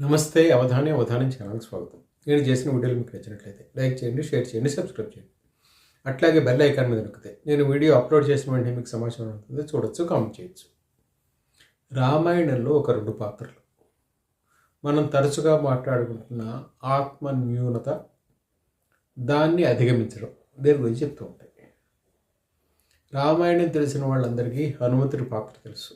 నమస్తే అవధాని అవధానం ఛానల్కి స్వాగతం. నేను చేసిన వీడియోలు మీకు నచ్చినట్లయితే లైక్ చేయండి షేర్ చేయండి సబ్స్క్రైబ్ చేయండి. అట్లాగే బెల్ ఐకాన్ మీద నొక్కితే నేను వీడియో అప్లోడ్ చేసిన వెంటనే మీకు సమాచారం ఉంటుంది చూడొచ్చు కామెంట్ చేయొచ్చు. రామాయణంలో ఒక రెండు పాత్రలు. మనం తరచుగా మాట్లాడుకుంటున్న ఆత్మ న్యూనత దాన్ని అధిగమించడం దేని గురించి చెప్తూ ఉంటాయి. రామాయణం తెలిసిన వాళ్ళందరికీ హనుమంతుడి పాత్ర తెలుసు.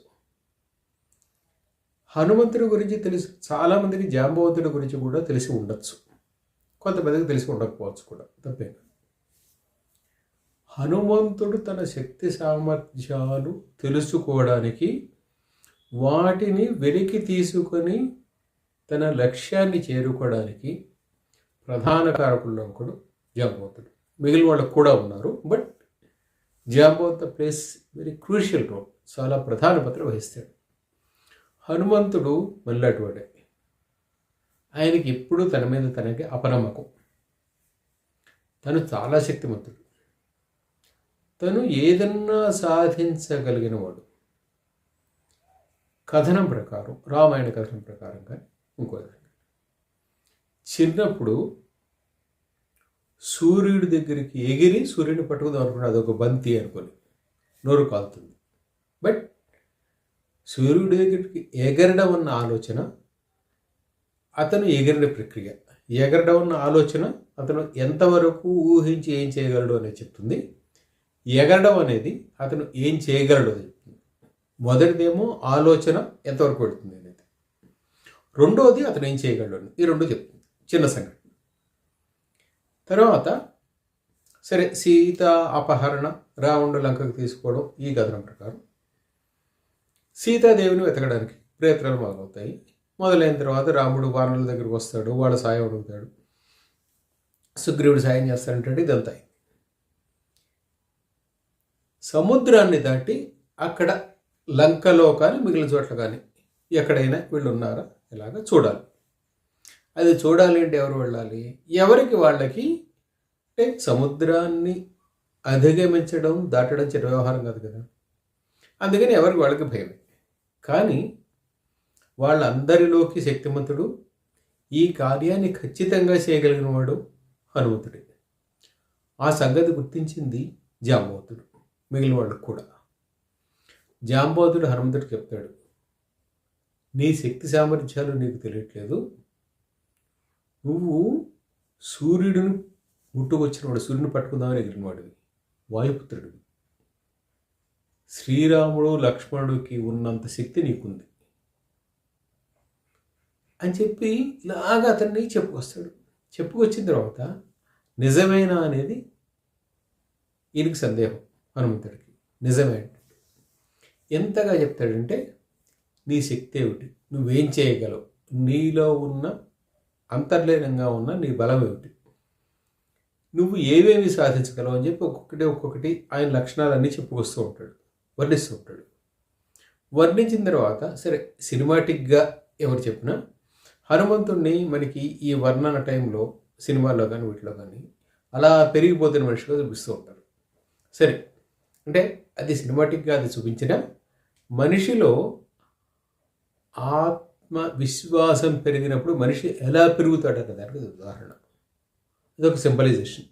హనుమంతుడి గురించి తెలుసు చాలామందికి జాంబవంతుడి గురించి కూడా తెలిసి ఉండొచ్చు. కొంతమందికి తెలిసి ఉండకపోవచ్చు కూడా. తప్పే హనుమంతుడు తన శక్తి సామర్థ్యాలు తెలుసుకోవడానికి వాటిని వెలికి తీసుకొని తన లక్ష్యాన్ని చేరుకోవడానికి ప్రధాన కారకుల్లో ఒకడు జాంబవంతుడు. మిగిలిన వాళ్ళకు కూడా ఉన్నారు but Jambavanta plays very crucial role. చాలా ప్రధాన పాత్ర వహిస్తాడు. హనుమంతుడు మళ్ళాటివాడే ఆయనకి ఎప్పుడూ తన మీద తనకి అపనమ్మకం. తను చాలా శక్తిమంతుడు. తను ఏదన్నా సాధించగలిగిన వాడు. కథనం ప్రకారం రామాయణ కథనం ప్రకారం కానీ ఇంకో చిన్నప్పుడు సూర్యుడి దగ్గరికి ఎగిరి సూర్యుడిని పట్టుకుందాం అనుకున్నాడు. అదొక బంతి అనుకొని. నోరు కాలుతుంది. బట్ సూర్యుడి ఎగరడం అన్న ఆలోచన అతను ఎగిరిన ప్రక్రియ. ఎగరడం అన్న ఆలోచన అతను ఎంతవరకు ఊహించి ఏం చేయగలడు అనేది చెప్తుంది. ఎగరడం అనేది అతను ఏం చేయగలడు అని చెప్తుంది. మొదటిదేమో ఆలోచన ఎంతవరకు పెడుతుంది అనేది. రెండోది అతను ఏం చేయగలడు అని ఈ రెండు చెప్తుంది. చిన్న సంఘటన. తర్వాత సరే సీత అపహరణ రావణుడు లంకకు తీసుకోవడం ఈ కథనం ప్రకారం. సీతాదేవిని వెతకడానికి ప్రయత్నాలు మొదలవుతాయి. మొదలైన తర్వాత రాముడు వానరుల దగ్గరికి వస్తాడు వాళ్ళ సాయం అడుగుతాడు. సుగ్రీవుడు సాయం చేస్తాడంటాడు ఇదంతా సముద్రాన్ని దాటి అక్కడ లంకలో కానీ మిగిలిన చోట్ల కానీ ఎక్కడైనా వీళ్ళు ఉన్నారా? ఇలాగ చూడాలి. అది చూడాలి అంటే ఎవరు వెళ్ళాలి? ఎవరికి వాళ్ళకి? అంటే సముద్రాన్ని అధిగమించడం దాటడం చిన్న వ్యవహారం కాదు కదా. అందుకని ఎవరికి వాళ్ళకి భయమే. కానీ వాళ్ళందరిలోకి శక్తిమంతుడు ఈ కార్యాన్ని ఖచ్చితంగా చేయగలిగిన వాడు హనుమంతుడే. ఆ సంగతి గుర్తించింది జాంబోతుడు మిగిలిన వాళ్ళకు కూడా. జాంబోతుడు హనుమంతుడు చెప్తాడు నీ శక్తి సామర్థ్యాలు నీకు తెలియట్లేదు. నువ్వు సూర్యుడిని ముట్టుకొచ్చినవాడు సూర్యుని పట్టుకుందామని ఎగిరినవాడివి వాయుపుత్రుడివి. శ్రీరాముడు లక్ష్మణుడికి ఉన్నంత శక్తి నీకుంది. అని చెప్పి ఇలాగ అతన్ని చెప్పుకొస్తాడు. చెప్పుకొచ్చిన తర్వాత నిజమేనా అనేది ఈయనకి సందేహం హనుమంతుడికి. నిజమే ఎంతగా చెప్తాడంటే నీ శక్తి ఏమిటి? నువ్వేం చేయగలవు? నీలో ఉన్న అంతర్లీనంగా ఉన్న నీ బలం ఏమిటి? నువ్వు ఏవేమి సాధించగలవు? అని చెప్పి ఒక్కొక్కటి ఒక్కొక్కటి ఆయన లక్షణాలన్నీ చెప్పుకొస్తూ ఉంటాడు. వర్ణిస్తూ ఉంటాడు వర్ణించిన తర్వాత సరే సినిమాటిక్గా ఎవరు చెప్పినా హనుమంతుడిని మనకి ఈ వర్ణన టైంలో సినిమాల్లో కానీ వీటిలో కానీ అలా పెరిగిపోతున్న మనిషిగా చూపిస్తూ ఉంటారు సరే అంటే అది సినిమాటిక్గా అది చూపించిన మనిషిలో ఆత్మ విశ్వాసం పెరిగినప్పుడు మనిషి ఎలా పెరుగుతాడన్న దానికి ఉదాహరణ. ఇదొక సింబలైజేషన్.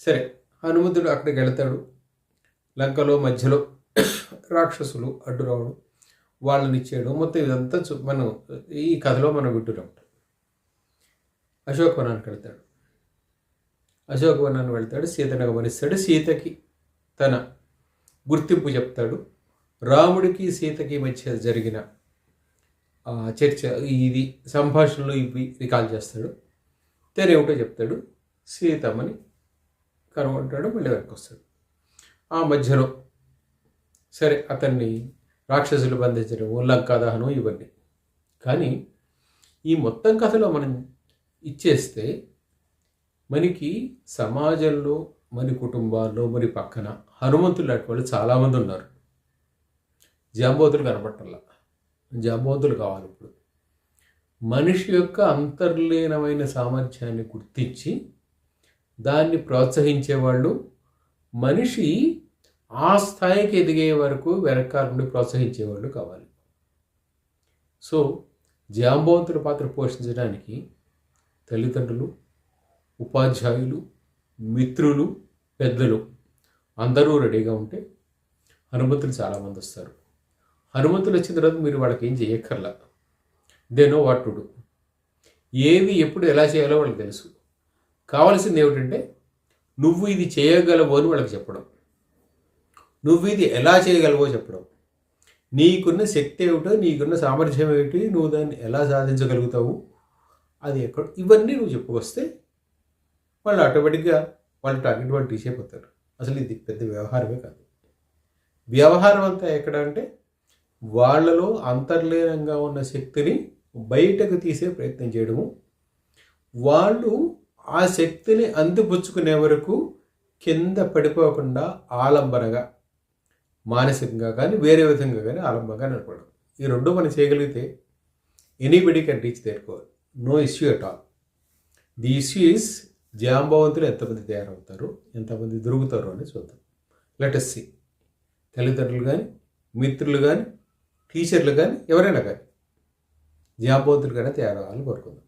సరే హనుమంతుడు అక్కడికి వెళ్తాడు. లంకలో మధ్యలో రాక్షసులు అడ్డు రావడం వాళ్ళని ఇచ్చేయడం మొత్తం ఇదంతా మనం ఈ కథలో మనం వింటున్నాం అశోకవనానికి వెళ్తాడు. అశోకవనాన్ని వెళ్తాడు సీతను గమనిస్తాడు. సీతకి తన గుర్తింపు చెప్తాడు. రాముడికి సీతకి మధ్య జరిగిన చర్చ ఇది సంభాషణలు ఇవి రికాల్ చేస్తాడు. తెరేమిటో చెప్తాడు. సీతమ్మని కనుగొంటాడు మళ్ళీ వెనక్కి వస్తాడు. ఆ మధ్యలో. సరే అతన్ని రాక్షసులు బంధించడం లంకా దహనం ఇవన్నీ కానీ ఈ మొత్తం కథలో మనం ఇచ్చేస్తే మనకి సమాజంలో మన కుటుంబాల్లో మరి పక్కన హనుమంతులు లాంటి వాళ్ళు చాలామంది ఉన్నారు. జాంబోతులు కనపట్టల్లా జాంబోతులు కావాలి ఇప్పుడు. మనిషి యొక్క అంతర్లీనమైన సామర్థ్యాన్ని గుర్తించి దాన్ని ప్రోత్సహించేవాళ్ళు మనిషి ఆ స్థాయికి ఎదిగే వరకు వెనకాల నుండి ప్రోత్సహించేవాళ్ళు కావాలి. సో జాంబవంతుల పాత్ర పోషించడానికి తల్లిదండ్రులు ఉపాధ్యాయులు మిత్రులు పెద్దలు అందరూ రెడీగా ఉంటే హనుమంతులు చాలామంది వస్తారు. హనుమంతులు వచ్చిన తర్వాత మీరు వాళ్ళకి ఏం చేయక్కర్లా. దేనో వాటుడు ఏవి ఏది ఎప్పుడు ఎలా చేయాలో వాళ్ళకి తెలుసు. కావాల్సింది ఏమిటంటే నువ్వు ఇది చేయగలవు అని వాళ్ళకి చెప్పడం. నువ్వు ఇది ఎలా చేయగలవో చెప్పడం. నీకున్న శక్తి ఏమిటో నీకున్న సామర్థ్యం ఏమిటి నువ్వు దాన్ని ఎలా సాధించగలుగుతావు అది ఎక్కడ ఇవన్నీ నువ్వు చెప్పుకొస్తే వాళ్ళు ఆటోమేటిక్గా వాళ్ళ టార్గెట్ వాళ్ళు రీచ్ అయిపోతారు. అసలు ఇది పెద్ద వ్యవహారమే కాదు. వ్యవహారం అంతా ఎక్కడ అంటే వాళ్ళలో అంతర్లీనంగా ఉన్న శక్తిని బయటకు తీసే ప్రయత్నం చేయడము. వాళ్ళు ఆ శక్తిని అందిపుచ్చుకునే వరకు కింద పడిపోకుండా ఆలంబనగా మానసికంగా కానీ వేరే విధంగా కానీ ఆలంబంగా నడపడం ఈ రెండు మనం చేయగలిగితే anybody can reach their goal no issue at all the issue is జాంబవంతులు ఎంతమంది తయారవుతారు ఎంతమంది దొరుకుతారు అని చూద్దాం. లెటస్ సి తల్లిదండ్రులు కానీ మిత్రులు కానీ టీచర్లు కానీ ఎవరైనా కానీ జాంబవంతులు కానీ తయారవ్వాలని కోరుకుందాం.